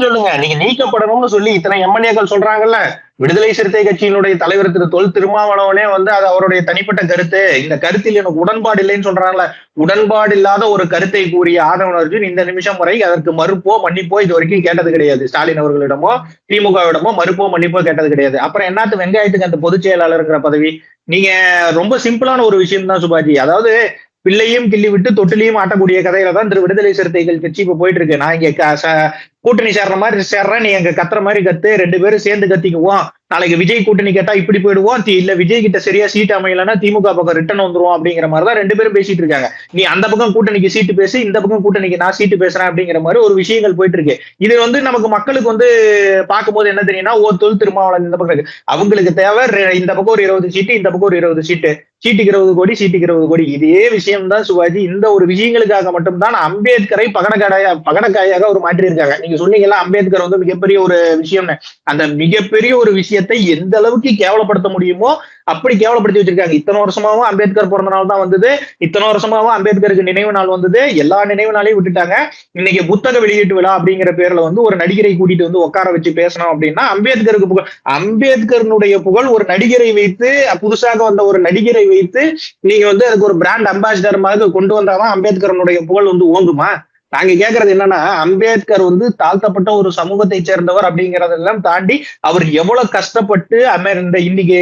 சொல்லுங்க. நீங்க நீக்கப்படணும்னு சொல்லி இத்தனை எம்எல்ஏக்கள் சொல்றாங்கல்ல? விடுதலை சிறுத்தை கட்சியினுடைய தலைவர் திரு தொல் திருமாவளவனே வந்து அது அவருடைய தனிப்பட்ட கருத்து. இந்த கருத்தில் எனக்கு உடன்பாடு இல்லைன்னு சொல்றாங்கல்ல. உடன்பாடு இல்லாத ஒரு கருத்தை கூறிய ஆதவன் அர்ஜுன் இந்த நிமிஷம் வரை அதற்கு மறுப்போ மன்னிப்போ இது வரைக்கும் கேட்டது கிடையாது. ஸ்டாலின் அவர்களிடமோ திமுகவிடமோ மறுப்போ மன்னிப்போ கேட்டது கிடையாது. அப்புறம் என்னத்து வெங்காயத்துக்கு அந்த பொதுச் செயலாளருங்கிற பதவி? நீங்க ரொம்ப சிம்பிளான ஒரு விஷயம் தான் சுபாஜி. அதாவது பிள்ளையும் கிள்ளி விட்டு தொட்டிலையும் ஆட்டக்கூடிய கதையில தான் திரு விடுதலை சிறுத்தைகள் கட்சி இப்ப போயிட்டு இருக்கு. நான் இங்க கூட்டணி சேர்ற மாதிரி சேர்றேன் நீ எங்க கத்துற மாதிரி கத்து ரெண்டு பேரும் சேர்ந்து கத்திக்குவோம் நாளைக்கு விஜய் கூட்டணி கேட்டா இப்படி போயிடுவோம். இல்ல விஜய் கிட்ட சரியா சீட் அமையலன்னா திமுக பக்கம் ரிட்டர்ன் வந்துருவோம் அப்படிங்கிற மாதிரி தான் ரெண்டு பேரும் பேசிட்டு இருக்காங்க. நீ அந்த பக்கம் கூட்டணிக்கு சீட்டு பேசு இந்த பக்கம் கூட்டணிக்கு நான் சீட்டு பேசுறேன் அப்படிங்கிற மாதிரி ஒரு விஷயங்கள் போயிட்டு இருக்கு. இது வந்து நமக்கு மக்களுக்கு வந்து பார்க்கும்போது என்ன தெரியும்னா ஒரு தொழில் திருமாவளவன் இந்த பக்கம் இருக்கு. அவங்களுக்கு தேவை ரெ- இந்த பக்கம் ஒரு இருபது சீட்டு இந்த பக்கம் ஒரு இருபது சீட்டு. சீட்டுக்கு இருபது கோடி சீட்டுக்கு இருபது கோடி. இதே விஷயம் தான் சிவாஜி இந்த ஒரு விஷயங்களுக்காக மட்டும்தான் அம்பேத்கரை பகடக்காயா பகடக்காயாக ஒரு மாற்றியிருக்காங்க. நீங்க சொன்னீங்கல்ல அம்பேத்கர் வந்து மிகப்பெரிய ஒரு விஷயம்னு. அந்த மிகப்பெரிய ஒரு விஷயத்தை எந்த அளவுக்கு கேவலப்படுத்த முடியுமோ அப்படி கேவலப்படுத்தி வச்சிருக்காங்க. இத்தனை வருஷமாவும் அம்பேத்கர் பிறந்த நாள் தான் வந்தது. இத்தனை வருஷமாவும் அம்பேத்கருக்கு நினைவு நாள் வந்தது. எல்லா நினைவு நாளையும் விட்டுட்டாங்க. இன்னைக்கு புத்தக வெளியீட்டு விழா அப்படிங்கிற பேர்ல வந்து ஒரு நடிகரை கூட்டிட்டு வந்து உட்கார வச்சு பேசணும் அப்படின்னா அம்பேத்கருக்கு புகழ் அம்பேத்கருனுடைய புகழ் ஒரு நடிகரை வைத்து புதுசாக வந்த ஒரு நடிகரை வைத்து நீங்க வந்து அதுக்கு ஒரு பிராண்ட் அம்பாசிடர் மாதிரி கொண்டு வந்தாதான் அம்பேத்கரனுடைய புகழ் வந்து ஓங்குமா? நாங்க கேக்குறது என்னன்னா அம்பேத்கர் வந்து தாழ்த்தப்பட்ட ஒரு சமூகத்தை சேர்ந்தவர் அப்படிங்கறதெல்லாம் தாண்டி அவர் எவ்வளவு கஷ்டப்பட்டு அமெ இந்த இன்னைக்கு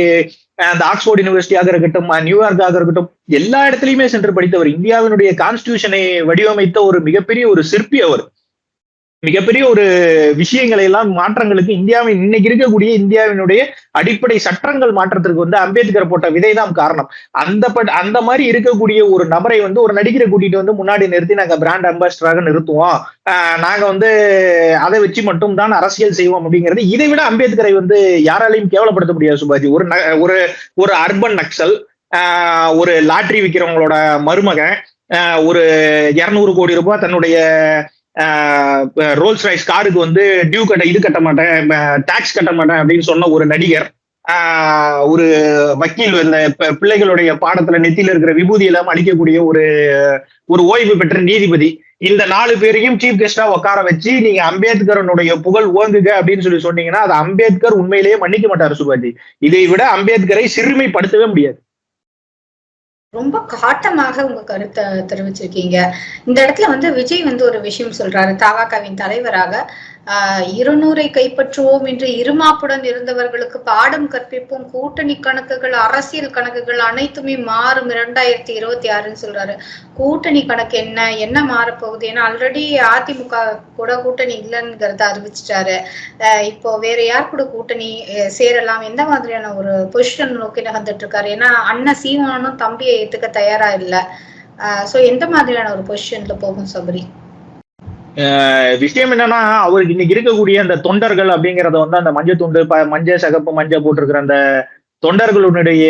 அந்த ஆக்ஸ்போர்ட் யூனிவர்சிட்டியாக இருக்கட்டும் நியூயார்க்காக இருக்கட்டும் எல்லா இடத்துலயுமே சென்று படித்தவர். இந்தியாவினுடைய கான்ஸ்டியூஷனை வடிவமைத்த ஒரு மிகப்பெரிய ஒரு சிற்பி அவர். மிகப்பெரிய ஒரு விஷயங்களை எல்லாம் மாற்றங்களுக்கு இந்தியாவின் இன்னைக்கு இருக்கக்கூடிய இந்தியாவினுடைய அடிப்படை சட்டங்கள் மாற்றத்திற்கு வந்து அம்பேத்கர் போட்ட விதைதான் காரணம். அந்த பட் அந்த மாதிரி இருக்கக்கூடிய ஒரு நபரை வந்து ஒரு நடிகரை கூட்டிட்டு வந்து முன்னாடி நிறுத்தி நாங்க பிராண்ட் அம்பாசிடராக நிறுத்துவோம். நாங்க வந்து அதை வச்சு மட்டும் தான் அரசியல் செய்வோம் அப்படிங்கிறது. இதை விட அம்பேத்கரை வந்து யாராலையும் கேவலப்படுத்த முடியாது சுபாஜி. ஒரு ந- ஒரு ஒரு அர்பன் நக்சல் ஒரு லாட்ரி விற்கிறவங்களோட மருமகன் ஒரு இருநூறு கோடி ரூபாய் தன்னுடைய ரோல்ஸ் ரைஸ் காருக்கு வந்து டியூ கட்ட இது கட்ட மாட்டேன் டாக்ஸ் கட்ட மாட்டேன் அப்படின்னு சொன்ன ஒரு நடிகர். ஒரு வக்கீல் இந்த பிள்ளைகளுடைய பாடத்துல நெத்தியில இருக்கிற விபூதி எல்லாம் அளிக்கக்கூடிய ஒரு ஒரு ஓய்வு பெற்ற நீதிபதி. இந்த நாலு பேரையும் சீஃப் கெஸ்டா உட்கார வச்சு நீங்க அம்பேத்கரனுடைய புகழ் ஓங்குக அப்படின்னு சொல்லி சொன்னீங்கன்னா அது அம்பேத்கர் உண்மையிலேயே மன்னிக்க மாட்டார் சுபாஜி. இதை விட அம்பேத்கரை சிறுமைப்படுத்தவே முடியாது. ரொம்ப காட்டமாக உங்க கருத்தை தெரிவிச்சிருக்கீங்க. இந்த இடத்துல வந்து விஜய் வந்து ஒரு விஷயம் சொல்றாரு. தாவாகவின் தலைவராக இருநூறை கைப்பற்றுவோம் என்று இருமாப்புடன் இருந்தவர்களுக்கு பாடம் கற்பிப்போம். கூட்டணி கணக்குகள் அரசியல் கணக்குகள் அனைத்துமே மாறும். இரண்டாயிரத்தி இருபத்தி ஆறுன்னு சொல்றாரு. கூட்டணி கணக்கு என்ன என்ன மாறப்போகுது? ஏன்னா ஆல்ரெடி அதிமுக கூட கூட்டணி இல்லைங்கிறத அறிவிச்சிட்டாரு. இப்போ வேற யார் கூட கூட்டணி சேரலாம்? எந்த மாதிரியான ஒரு பொசிஷன் நோக்கி நகர்ந்துட்டு இருக்காரு ஏன்னா அண்ணன் சீமானும் தம்பியை ஏத்துக்க தயாரா இல்லை. சோ எந்த மாதிரியான ஒரு பொசிஷன்ல போகும் சபரி? விஷயம் என்னன்னா அவருக்கு இன்னைக்கு இருக்கக்கூடிய அந்த தொண்டர்கள் அப்படிங்கறத வந்து அந்த மஞ்சள் துண்டு மஞ்சள் சகப்பு மஞ்சள் போட்டிருக்கிற அந்த தொண்டர்களுடைய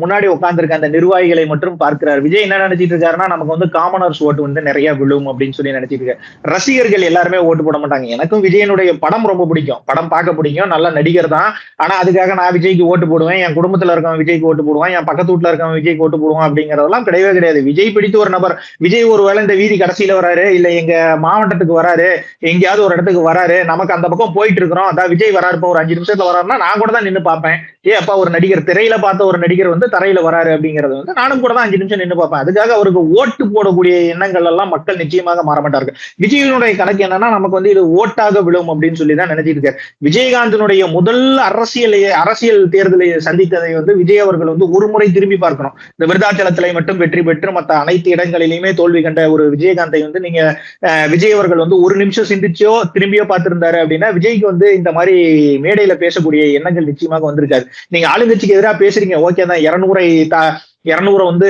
முன்னாடி உட்கார்ந்துருக்க அந்த நிர்வாகிகளை மட்டும் பார்க்கிறார். விஜய் என்ன நினைச்சிட்டு இருக்காருன்னா நமக்கு வந்து காமனர்ஸ் ஓட்டு வந்து நிறைய விழும் அப்படின்னு சொல்லி நினைச்சிட்டு இருக்காரு. ரசிகர்கள் எல்லாருமே ஓட்டு போட மாட்டாங்க. எனக்கும் விஜயனுடைய படம் ரொம்ப பிடிக்கும். படம் பார்க்க பிடிக்கும். நல்ல நடிகர் தான். ஆனா அதுக்காக நான் விஜய்க்கு ஓட்டு போடுவேன். என் குடும்பத்துல இருக்கவன் விஜய்க்கு ஓட்டு போடுவான். என் பக்கத்து வீட்டுல இருக்கவன் விஜய்க்கு ஓட்டு போடுவான் அப்படிங்கறதெல்லாம் கிடையவே கிடையாது. விஜய் பிடித்த ஒரு நபர். விஜய் ஒருவேளை இந்த வீதி கடைசியில வராரு இல்ல எங்க மாவட்டத்துக்கு வராரு எங்கேயாவது ஒரு இடத்துக்கு வராரு நமக்கு அந்த பக்கம் போயிட்டு இருக்கிறோம். அதான் விஜய் வராரு இப்போ ஒரு அஞ்சு நிமிஷத்துல வராருன்னா நான் கூட தான் நின்னு பார்ப்பேன். ஏ அப்பா ஒரு நடிகர் திரையில பார்த்த ஒரு நடிகர் வந்து தரையில வராரு அப்படிங்கறது வந்து நானும் கூட தான் அஞ்சு நிமிஷம் நின்னு பார்ப்பேன். அதுக்காக அவருக்கு ஓட்டு போடக்கூடிய எண்ணங்கள் எல்லாம் மக்கள் நிச்சயமாக மாறமாட்டார்கள் விஜயனுடைய கணக்கு என்னன்னா நமக்கு வந்து இது ஓட்டாக விழும் அப்படின்னு சொல்லி தான் நினைச்சிட்டு இருக்காரு. விஜயகாந்தனுடைய முதல் அரசியல் அரசியல் தேர்தலை சந்தித்ததை வந்து விஜய் அவர்கள் வந்து ஒரு முறை திரும்பி பார்க்கணும். இந்த விருதாச்சலத்திலே மட்டும் வெற்றி பெற்று மற்ற அனைத்து இடங்களிலுமே தோல்வி கண்ட ஒரு விஜயகாந்தை வந்து நீங்க விஜய் அவர்கள் வந்து ஒரு நிமிஷம் சிந்திச்சோ திரும்பியோ பார்த்திருந்தாரு அப்படின்னா விஜய்க்கு வந்து இந்த மாதிரி மேடையில பேசக்கூடிய எண்ணங்கள் நிச்சயமாக வந்திருக்காரு நீங்க ஆளுங்கட்சிக்கு எதிராக பேசுறீங்க. ஓகே தான். இரநூறை இருநூறு வந்து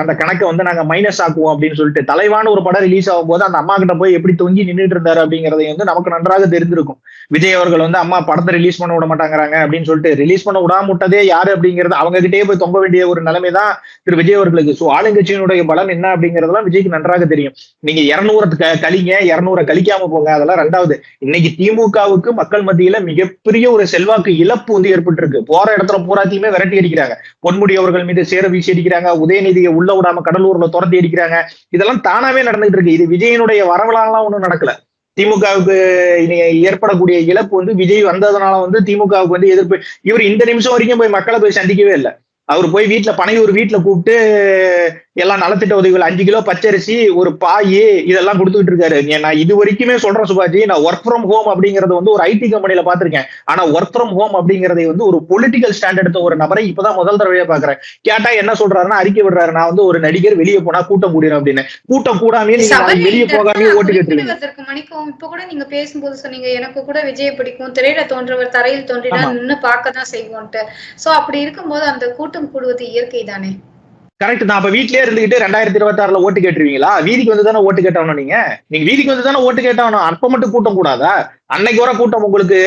அந்த கணக்கை வந்து நாங்க மைனஸ் ஆக்குவோம் அப்படின்னு சொல்லிட்டு தலைவான ஒரு படம் ரிலீஸ் ஆகும் போது அந்த அம்மா கிட்ட போய் எப்படி தொங்கி நின்றுட்டு இருந்தாரு அப்படிங்கறதை வந்து நமக்கு நன்றாக தெரிஞ்சிருக்கும் விஜய் அவர்கள் வந்து அம்மா படத்தை ரிலீஸ் பண்ண விட மாட்டாங்கறாங்க அப்படின்னு சொல்லிட்டு ரிலீஸ் பண்ண விடாம விட்டதே யாரு அப்படிங்கறது அவங்க கிட்டே போய் தொங்க வேண்டிய ஒரு நிலைமை தான் திரு விஜய் அவர்களுக்கு. சோ ஆளுங்கட்சியினுடைய பலம் என்ன அப்படிங்கறதெல்லாம் விஜய்க்கு நன்றாக தெரியும். நீங்க இருநூறு கழிங்க இரநூறை கழிக்காம போங்க. அதெல்லாம் ரெண்டாவது இன்னைக்கு திமுகவுக்கு மக்கள் மத்தியில மிகப்பெரிய ஒரு செல்வாக்கு இழப்பு வந்து ஏற்பட்டிருக்கு. போற இடத்துல பூராத்தையுமே விரட்டி அடிக்கிறாங்க. பொன்முடி அவர்கள் மீது சேர வீசி அடிக்கிறாங்க உதயநிதியை உள்ள விடாம கடலூர்ல துரத்தி அடிக்கிறாங்க. இதெல்லாம் தானாவே நடந்துகிட்டு இருக்கு. இது விஜயனுடைய வரவலாலாம் ஒண்ணும் நடக்கல. திமுகவுக்கு இனி ஏற்படக்கூடிய இழப்பு வந்து விஜய் வந்ததுனால வந்து திமுகவுக்கு வந்து எதிர்ப்பு. இவர் இந்த நிமிஷம் வரைக்கும் போய் மக்களை போய் சந்திக்கவே இல்லை. அவர் போய் வீட்டுல பனையூர் வீட்டுல கூப்பிட்டு எல்லாம் நலத்திட்ட உதவிகள் அஞ்சு கிலோ பச்சரிசி ஒரு பாய் இதெல்லாம் கொடுத்துட்டு இருக்காரு. நான் இது வரைக்குமே சொல்றேன் சுபாஜி நான் ஒர்க் ஃப்ரம் ஹோம் அப்படிங்கறது வந்து ஒரு ஐடி கம்பெனில பாத்திருக்கேன் ஆனா ஒர்க் ஃப்ரம் ஹோம் அப்படிங்கறதை வந்து ஒரு பொலிட்டிக்கல் ஸ்டாண்ட் எடுத்த ஒரு நபரை இப்பதான் முதல் தடவையா பாக்குறேன் கேட்டா என்ன சொல்றாருன்னா அறிக்கை விடுறாரு நான் வந்து ஒரு நடிகர் வெளியே போனா கூட்டம் கூடிடும் அப்படின்னு. கூட்டம் கூடாமே நீங்க வெளியே போகாமே ஓட்டு குறிப்பிடுவதற்கு மணிக்கும் இப்ப கூட நீங்க பேசும்போது சொன்னீங்க எனக்கு கூட விஜய் பிடிக்கும் திரையில தோன்றவர் தரையில் தோன்றினா. நின்னு பார்க்க தான் செய்வோம்ட்டு சோ அப்படி இருக்கும்போது அந்த கூட்டம் கூடுவது இயற்கை தானே கரெக்ட் தான். அப்ப வீட்லயே இருந்துகிட்டு ரெண்டாயிரத்தி இருபத்தி ஆறுல ஓட்டு கேட்டுருவீங்களா? வீதிக்கு வந்து தானே ஓட்டு கேட்டவனும் நீங்க? நீங்க வீதிக்கு வந்து தானே ஓட்டு கேட்டவனும்? அப்ப மட்டும் கூட்டம் கூடாதா? அன்னைக்கு வர கூட்டம் உங்களுக்கு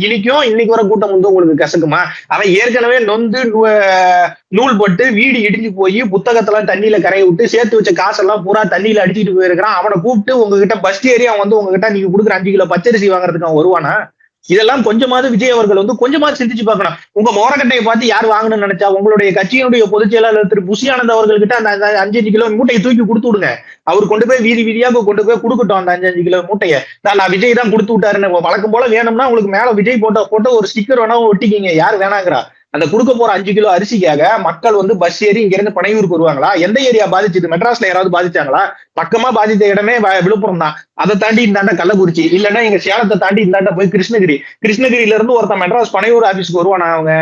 இனிக்கும் இன்னைக்கு வர கூட்டம் வந்து உங்களுக்கு கசக்குமா? அவன் ஏற்கனவே நொந்து நூ- நூல் போட்டு வீடு இடிஞ்சு போய் புத்தகத்தெல்லாம் தண்ணியில கரைய விட்டு சேர்த்து வச்ச காசெல்லாம் பூரா தண்ணியில அடிச்சுட்டு போயிருக்கிறான். அவனை கூப்பிட்டு உங்ககிட்ட பஸ் ஏறி அவன் வந்து உங்ககிட்ட நீங்க கொடுக்குற அஞ்சு கிலோ பச்சரிசி வாங்குறதுக்கு அவன் வருவானா? இதெல்லாம் கொஞ்சமாவது விஜய் அவர்கள் வந்து கொஞ்சமாவது சிந்திச்சு பார்க்கணும். உங்க மோரக்கட்டையை பார்த்து யார் வாங்கணும்னு நினைச்சா உங்களுடைய கட்சியினுடைய பொதுச் செயலாளர் திரு புசி ஆனந்த் அவர்கள்கிட்ட அந்த அஞ்சு அஞ்சு கிலோ மூட்டையை தூக்கி கொடுத்து விடுங்க. அவர் கொண்டு போய் வீதி வீதியாக கொண்டு போய் கொடுக்கட்டும் அந்த அஞ்சு அஞ்சு கிலோ மூட்டையை. நான் நான் விஜய் தான் கொடுத்து விட்டாருன்னு வழக்கம் போல வேணும்னா உங்களுக்கு மேல விஜய் போட்ட போட்டோ ஒரு ஸ்டிக்கர் வேணா ஒட்டிக்கிங்க. யார் வேணாங்கிறா. அந்த கொடுக்க போற அஞ்சு கிலோ அரிசிக்காக மக்கள் வந்து பஸ் ஏறி இங்க இருந்து பனையூருக்கு வருவாங்களா? எந்த ஏரியா பாதிச்சது? மெட்ராஸ்ல யாராவது பாதிச்சாங்களா? பக்கமா பாதித்த இடமே வ- விழுப்புரம் தான். அதை தாண்டி இந்தாண்ட கள்ளக்குறிச்சி. இல்லைன்னா எங்க சேலத்தை தாண்டி இந்தாண்ட போய் கிருஷ்ணகிரி. கிருஷ்ணகிரியில இருந்து ஒருத்தன் மெட்ராஸ் பனையூர் ஆபீஸ்க்கு வருவான் அவங்க?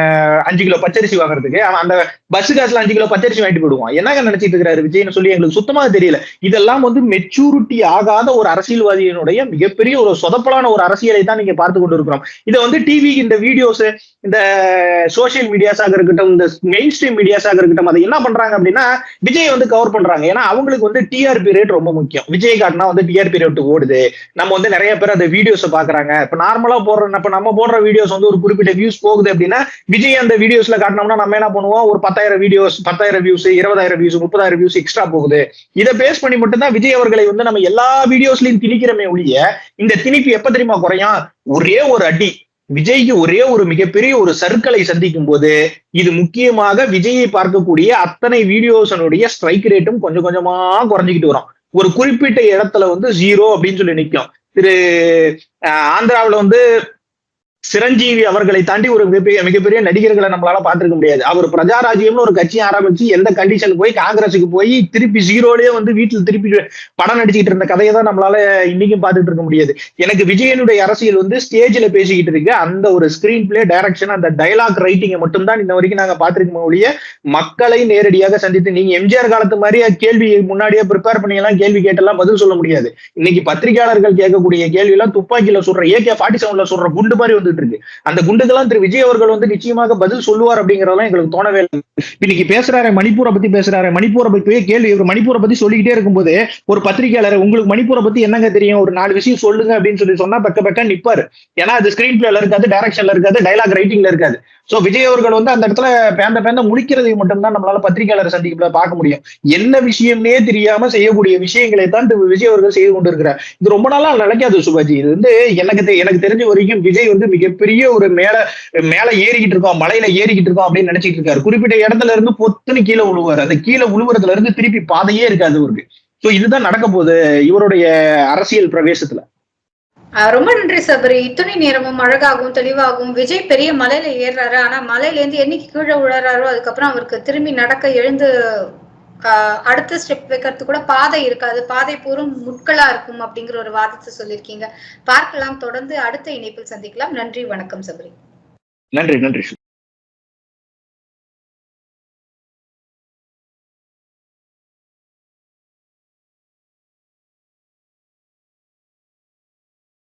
அஞ்சு கிலோ பச்சரிசி வாங்குறதுக்கு. அவன் அந்த பஸ் காசுல அஞ்சு கிலோ பச்சரிசி வாங்கிட்டு போயிடுவான். என்னங்க நினைச்சிட்டு இருக்காரு விஜய்னு சொல்லி எங்களுக்கு சுத்தமா தெரியல. இதெல்லாம் வந்து மெச்சூரிட்டி ஆகாத ஒரு அரசியல்வாதியினுடைய மிகப்பெரிய ஒரு சொதப்பலான ஒரு அரசியலை தான் நீங்க பார்த்து கொண்டு இருக்கிறோம் இதை வந்து டிவி இந்த வீடியோஸ் இந்த சோசியல் மீடியாஸாக இருக்கட்டும் இந்த மெயின் ஸ்ட்ரீம் மீடியாஸாக இருக்கட்டும் அதை என்ன பண்றாங்க அப்படின்னா விஜய் வந்து கவர் பண்றாங்க. ஏன்னா அவங்களுக்கு வந்து டிஆர்பி ரேட் ரொம்ப முக்கியம். விஜய் காட்டினா வந்து டிஆர்பி ரேட் ஓடுது. நம்ம வந்து நிறைய பேர் அந்த வீடியோஸ் பாக்குறாங்க இப்ப நார்மலா போடுற இப்ப நம்ம போடுற வீடியோஸ் வந்து ஒரு குறிப்பிட்ட வியூஸ் போகுது அப்படின்னா விஜய் அந்த வீடியோஸ்ல காட்டினோம்னா நம்ம என்ன பண்ணுவோம்? ஒரு பத்தாயிரம் வீடியோஸ் பத்தாயிரம் வியூஸ் இருபதாயிரம் வியூஸ் முப்பதாயிரம் வியூஸ் எக்ஸ்ட்ரா போகுது. இதை பேஸ் பண்ணி மட்டும்தான் விஜய் அவர்களை வந்து நம்ம எல்லா வீடியோஸ்லயும் திணிக்கிறோமே ஒழிய இந்த திணிப்பு எப்ப தெரியுமா குறையும்? ஒரே ஒரு அடி. விஜய்க்கு ஒரே ஒரு மிகப்பெரிய ஒரு சர்க்கலை சந்திக்கும் போது இது முக்கியமாக விஜயை பார்க்கக்கூடிய அத்தனை வீடியோஸனுடைய ஸ்ட்ரைக் ரேட்டும் கொஞ்சம் கொஞ்சமா குறைஞ்சிக்கிட்டு வரும். ஒரு குறிப்பிட்ட இடத்துல வந்து ஜீரோ அப்படின்னு சொல்லி நிற்கும் திரு ஆந்திராவில் ஆந்திராவுல வந்து சிரஞ்சீவி அவர்களை தாண்டி ஒரு மிகப்பெரிய மிகப்பெரிய நடிகர்களை நம்மளால பாத்துருக்க முடியாது. அவர் பிரஜாராஜ்யம்னு ஒரு கட்சி ஆரம்பிச்சு எந்த கண்டிஷன் போய் காங்கிரஸுக்கு போய் திருப்பி ஜீரோலயே வந்து வீட்டுல திருப்பி படம் நடிச்சுக்கிட்டு இருந்த கதையை தான் நம்மளால இன்னைக்கும் பார்த்துட்டு இருக்க முடியாது. எனக்கு விஜயனுடைய அரசியல் வந்து ஸ்டேஜ்ல பேசிக்கிட்டு இருக்கு. அந்த ஒரு ஸ்கிரீன் பிளே டைரக்ஷன் அந்த டைலாக் ரைட்டிங்கை மட்டும்தான் இந்த வரைக்கும் நாங்க பார்த்திருக்கோம் ஒழிய மக்களை நேரடியாக சந்தித்து நீங்க எம்ஜிஆர் காலத்து மாதிரியே கேள்வி முன்னாடியே ப்ரிப்பேர் பண்ணி எல்லாம் கேள்வி கேட்டெல்லாம் பதில் சொல்ல முடியாது. இன்னைக்கு பத்திரிகையாளர்கள் கேட்கக்கூடிய கேள்வி எல்லாம் துப்பாக்கியில சொல்ற ஏகே ஃபார்ட்டி செவன்ல சொல்ற குண்டு மாதிரி வந்து நடந்துட்டு இருக்கு. அந்த குண்டுக்கெல்லாம் திரு விஜய் அவர்கள் வந்து நிச்சயமாக பதில் சொல்லுவார் அப்படிங்கறதெல்லாம் எங்களுக்கு தோணவே இல்லை. இன்னைக்கு பேசுறாரு மணிப்பூரை பத்தி பேசுறாரு மணிப்பூரை பத்தி கேள்வி இவர் மணிப்பூரை பத்தி சொல்லிக்கிட்டே இருக்கும்போது ஒரு பத்திரிகையாளர் உங்களுக்கு மணிப்பூரை பத்தி என்னங்க தெரியும்? ஒரு நாலு விஷயம் சொல்லுங்க அப்படின்னு சொல்லி சொன்னா பக்க பக்க நிப்பாரு. ஏன்னா அது ஸ்கிரீன் பிளேல இருக்காது டைரக்ஷன்ல இருக்காது டைலாக் ரைட்டிங்ல இருக்காது. சோ விஜய் அவர்கள் வந்து அந்த இடத்துல பேந்த பேந்த முடிக்கிறதை மட்டும்தான் நம்மளால பத்திரிகையாளர் சந்திப்புல பார்க்க முடியும். என்ன விஷயம்னே தெரியாம செய்யக்கூடிய விஷயங்களை தான் விஜய் அவர்கள் செய்து கொண்டிருக்கிறார். இது ரொம்ப நாளா நினைக்காது சுபாஜி. இது வந்து எனக்கு தெ- எனக்கு தெரிஞ்ச வரைக்கும் விஜய் வந்து மிகப்பெரிய ஒரு மேல மேல ஏறிக்கிட்டு இருக்கோம் மலையில ஏறிக்கிட்டு இருக்கோம் அப்படின்னு நினைச்சிட்டு இருக்காரு. குறிப்பிட்ட இடத்துல இருந்து பொத்துன்னு கீழே உழுவார். அந்த கீழே உழுவுறதுல இருந்து திருப்பி பாதையே இருக்காது அவருக்கு. சோ இதுதான் நடக்க போகுது இவருடைய அரசியல் பிரவேசத்துல. ரொம்ப நன்றி சபரி. இத்தனை நேரமும் அழகாகவும் தெளிவாகவும் விஜய் பெரிய மலையில ஏறுறாரு. ஆனா மலையில இருந்து என்னைக்கு கீழே விழறாரோ அதுக்கப்புறம் அவருக்கு திரும்பி நடக்க எழுந்து ஆஹ் அடுத்த ஸ்டெப் வைக்கிறதுக்கு கூட பாதை இருக்காது. பாதை பூரும் முட்களா இருக்கும் அப்படிங்கிற ஒரு வாதத்தை சொல்லியிருக்கீங்க. பார்க்கலாம். தொடர்ந்து அடுத்த இணைப்பில் சந்திக்கலாம். நன்றி வணக்கம் சபரி. நன்றி நன்றி.